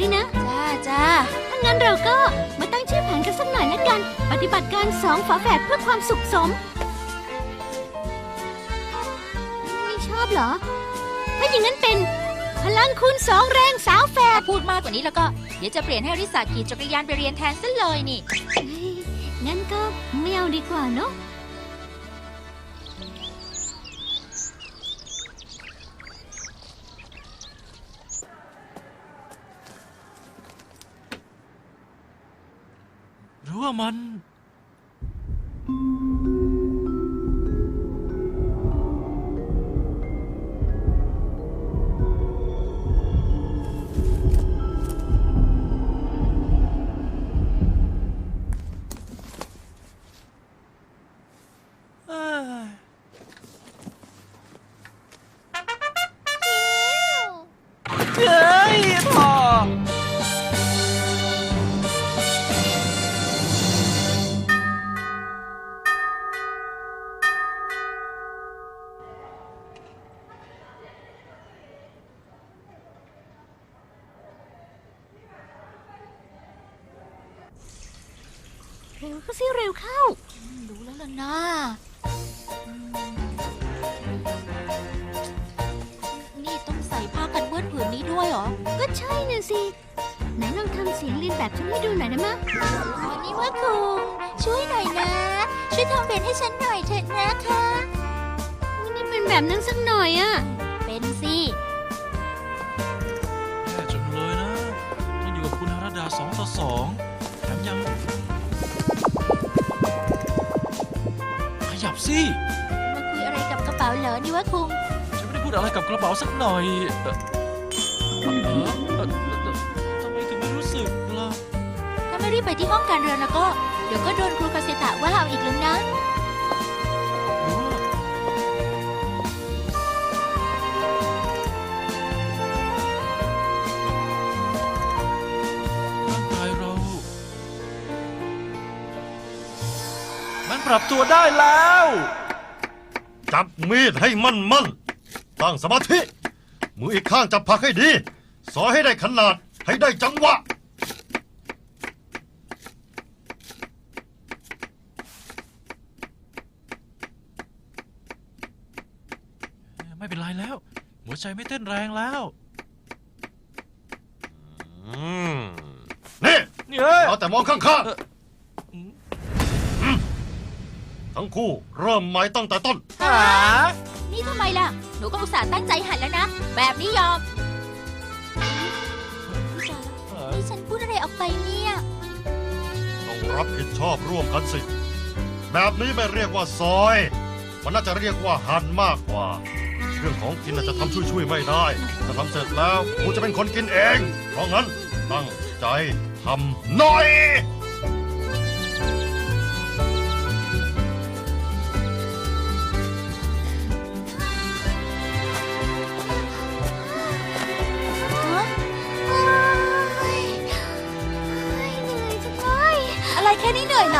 ากด้วยนะ จ้าจ้าถ้างั้นเราก็มาตั้งชื่อแผนกันสักหน่อยละกัน ปฏิบัติการสองฝาแฝดเพื่อความสุขสม ไม่ชอบเหรอ ถ้าอย่างนั้นเป็น พลังคูณสองแรงสาวแฝดถ้าพูดมากกว่านี้แล้วก็ เดี๋ยวจะเปลี่ยนให้ริสาขี่จักรยานไปเรียนแทนซะเลยนี่เฮ้ยงั้นก็ไม่เอาดีกว่าเนาะ หรือ เร็วเข้าสิเร็วเข้า รู้แล้วล่ะนะอืมนี่ต้องใส่ผ้ากันเปื้อนผืนนี้ด้วยเหรอก็ใช่น่ะสิ ไหนลองทำเสียงเรียนแบบฉันให้ดูหน่อยได้ไหมยวันนี้ว่าคุงช่วยหน่อยนะ ช่วยทำเป็นให้ฉันหน่อยเถอะนะคะไม่ได้เป็นแบบนั้นสักหน่อยอะเป็นสิแย่จังเลยนะต้องอยู่กับคุณฮารดาสองต่อสอง ยับสิ มาคุยอะไรกับกระเป๋าเหรอนี่ว่าคุงฉันไม่ได้พูดอะไรกับกระเป๋าสักหน่อยเอ่อเอ่อเอ่อเอ่อเอ่อทำไมถึงไม่รู้สึกล่ะ ถ้าไม่รีบไปที่ห้องการเรียนแล้วก็ เดี๋ยวก็โดนครูคาเซตะว่าเอาอีกแล้วนะ มันปรับตัวได้แล้ว จับมีดให้มั่นมั่นๆตั้งสมาธิ มืออีกข้างจับผักให้ดี สอยให้ได้ขนาดให้ได้จังหวะ ไม่เป็นไรแล้ว หัวใจไม่เต้นแรงแล้วอืมนี่ นี่เอ้ย เอาแต่มองข้างเอ่อ ทั้งคู่เริ่มใหม่ตั้งแต่ต้น หานี่ทำไมล่ะ หนูก็อุตส่าห์ตั้งใจหัดแล้วนะ แบบนี้ยอมนี่ฉันพูดอะไรออกไปเนี่ย ต้องรับผิดชอบร่วมกันสิ แบบนี้ไม่เรียกว่าซอย มันน่าจะเรียกว่าหั่นมากกว่า เรื่องของกินน่าจะทำช่วยๆไม่ได้ถ้าทำเสร็จแล้วกูจะเป็นคนกินเอง เพราะงั้นตั้งใจทำหน่อย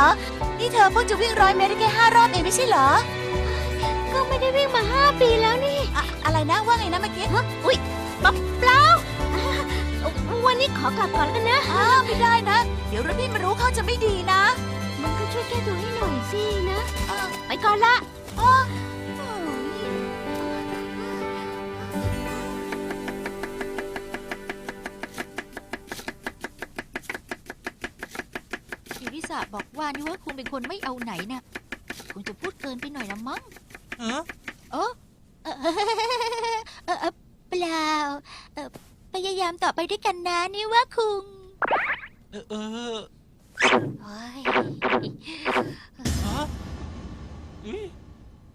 รอ นี่เธอเพิ่งจะวิ่งร้อยเมตรได้แค่ห้ารอบเองไม่ใช่เหรอ ก็ไม่ได้วิ่งมาห้าปีแล้วนี่ อะอะไรนะว่าไงนะเมื่อกี้ ฮะอุ้ยเปล่าเปล่าอ่าวันนี้ขอกลับก่อนแล้วกันนะ อ้าวไม่ได้นะ เดี๋ยวรุ่นพี่มารู้เขาจะไม่ดีนะมันก็ช่วยแก้ตัวให้หน่อยสินะอ้าวไปก่อนละอ้า บอกว่านี่ว่าคุณเป็นคนไม่เอาไหนนะคงจะพูดเกินไปหน่อยละมั้งเออเออเออเออเออเปล่าเออพยายามต่อไปด้วยกันนะนี่ว่าคุงเออเออเฮ้ยฮะอุ๊ย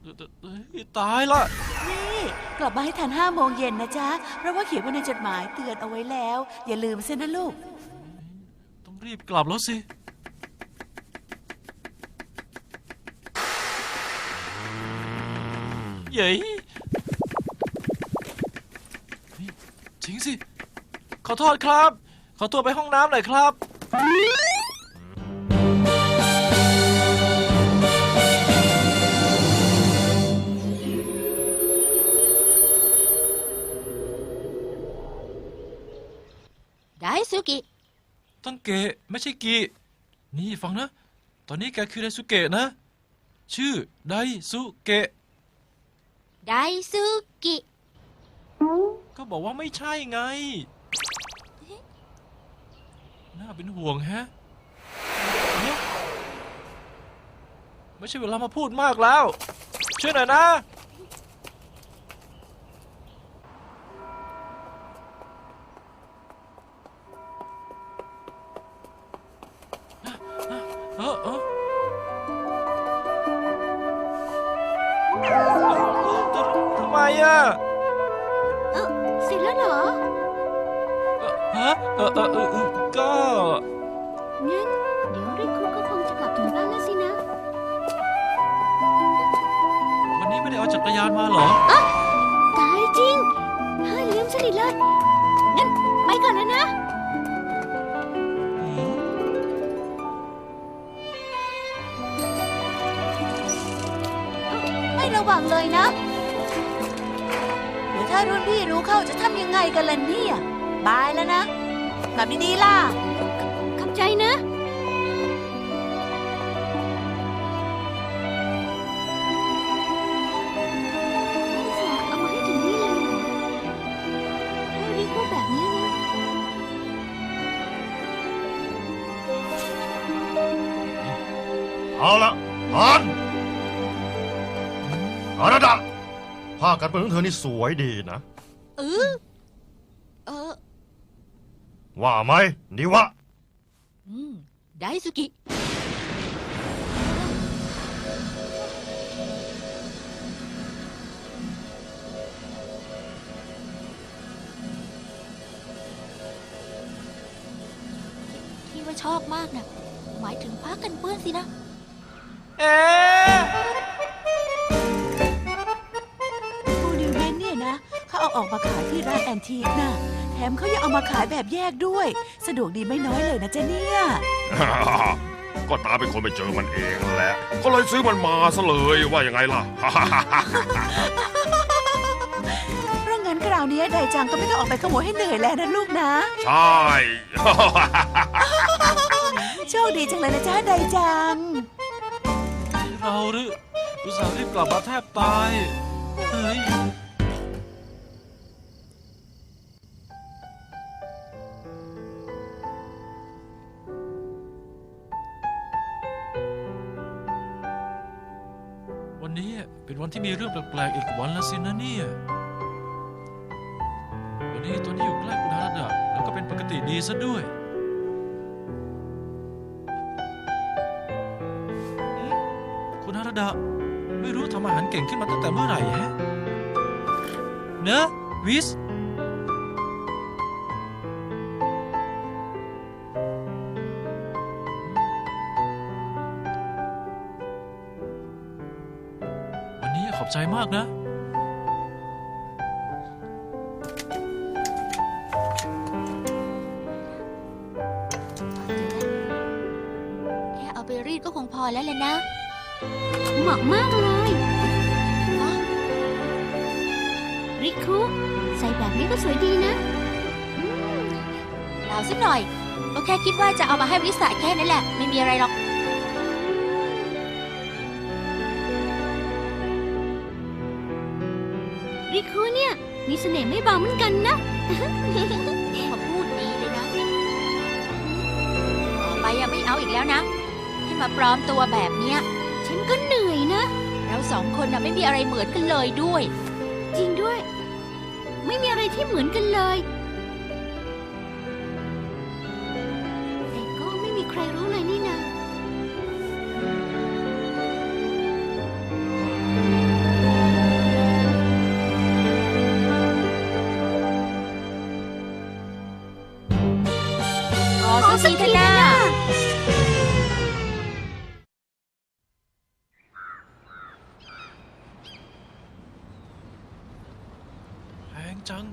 เอ่อเอ่อเอ้ยตายละ นี่กลับมาให้ทันห้าโมงเย็นนะจ๊ะ เพราะว่าเขียนไว้ในจดหมายเตือนเอาไว้แล้ว อย่าลืมเส้นนะลูก ต้องรีบกลับแล้วสิ เย้ยเฮ้ยจริงสิ ขอโทษครับ ขอตัวไปห้องน้ำหน่อยครับ ไดซุกิต้องเกะไม่ใช่กีนี่ฟังนะ ตอนนี้แกคือไดซุเกะนะ ชื่อไดซุเกะ ไดซุกิ ก็บอกว่าไม่ใช่ไง น่าเป็นห่วงแฮะเอ๊ะไม่ใช่เวลามาพูดมากแล้ว ช่วยหน่อยนะ เออเออ เออเออเออเออก็ งั้น เดี๋ยวริคุก็คงจะกลับถึงบ้านแล้วสินะ วันนี้ไม่ได้เอาจักรยานมาเหรอ ตายจริงเฮ้ยลืมสนิทเลย งั้นไปก่อนแล้วนะ อืมไม่ระวังเลยนะเดี๋ยวถ้ารุ่นพี่รู้เข้าจะทำยังไงกันล่ะเนี่ย บายแล้วนะ กลับดีๆล่ะ ขอบใจนะไม่ฝากเอามาให้ถึงนี่เลยเหรอถ้าริคุแบบนี้นะ เอาละอ่านอาระดะผ้ากันเปื้อนของเธอนี่สวยดีนะ เออเออ ว่าไหมนิวะ อืมไดซุกิ ที่ว่าชอบมากนะหมายถึงผ้ากันเปื้อนสินะ เอ๊ะ อาออกมาขายที่ร้านแอนทีคนะแถมเขายังเอามาขายแบบแยกด้วย สะดวกดีไม่น้อยเลยนะจ๊ะเนี่ย ก็ตาเป็นคนไปเจอมันเองแหละ ก็เลยซื้อมันมาซะเลยว่ายังไงล่ะ เพราะงั้นคราวนี้ไดจังก็ไม่ต้องออกไปขโมยให้เหนื่อยแล้วนะลูกนะ ใช่ โชคดีจังเลยนะจ๊ะไดจัง เราหรืออุตส่าห์รีบกลับมาแทบตาย เฮ้ย เป็นวันที่มีเรื่องแปลกๆอีกวันละสินะเนี่ย วันนี้ตัวนี้อยู่ใกล้คุณฮาร์ดอะแล้วก็เป็นปกติดีซะด้วย คุณฮาร์ดะไม่รู้ทำอาหารเก่งขึ้นมาตั้งแต่เมื่อไหร่ฮะ เนอะวิส ใจมากนะ แค่เอาไปรีดก็คงพอแล้วเลยนะ เหมาะมากเลยฮะริคุใส่แบบนี้ก็สวยดีนะเปล่าสักหน่อย ก็แค่คิดว่าจะเอามาให้ริสาแค่นั้นแหละ ไม่มีอะไรหรอก มีเสน่ห์ไม่เบาเหมือนกันนะ พอพูดดีเลยนะ ต่อไปอะไม่เอาอีกแล้วนะที่มาปลอมตัวแบบเนี้ย ฉันก็เหนื่อยนะ เราสองคนน่ะไม่มีอะไรเหมือนกันเลยด้วย จริงด้วย ไม่มีอะไรที่เหมือนกันเลย แต่ก็ไม่มีใครรู้เลยนี่นาข สักทีเถอะนะแพงจัง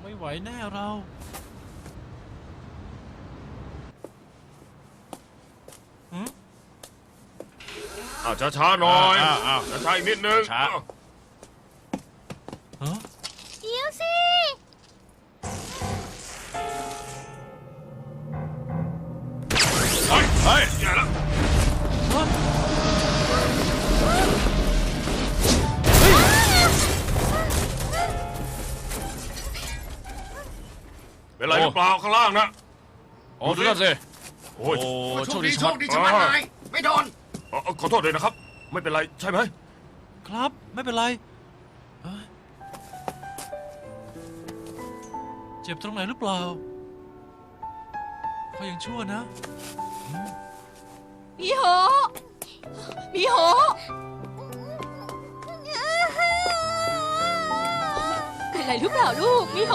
ไม่ไหวแน่เราอะช้าๆหน่อยอ้าวอ้าวช้าๆอีกนิดนึงช้า เป็นไรหรือเปล่าข้างล่างนะอ๋อดูนั่นสิโอ้ยโอ้โชโชคคดีดีโชชะคมัดดีชะมัดนายไม่โดนเอ่อขอโทษด้วยนะครับ ไม่เป็นไรใช่ไหมครับไม่เป็นไรเอ้ยเจ็บตรงไหนหรือเปล่าเขายังชั่วนะมีโหมีโหเป็นไรหรือเปล่าลูกมีโห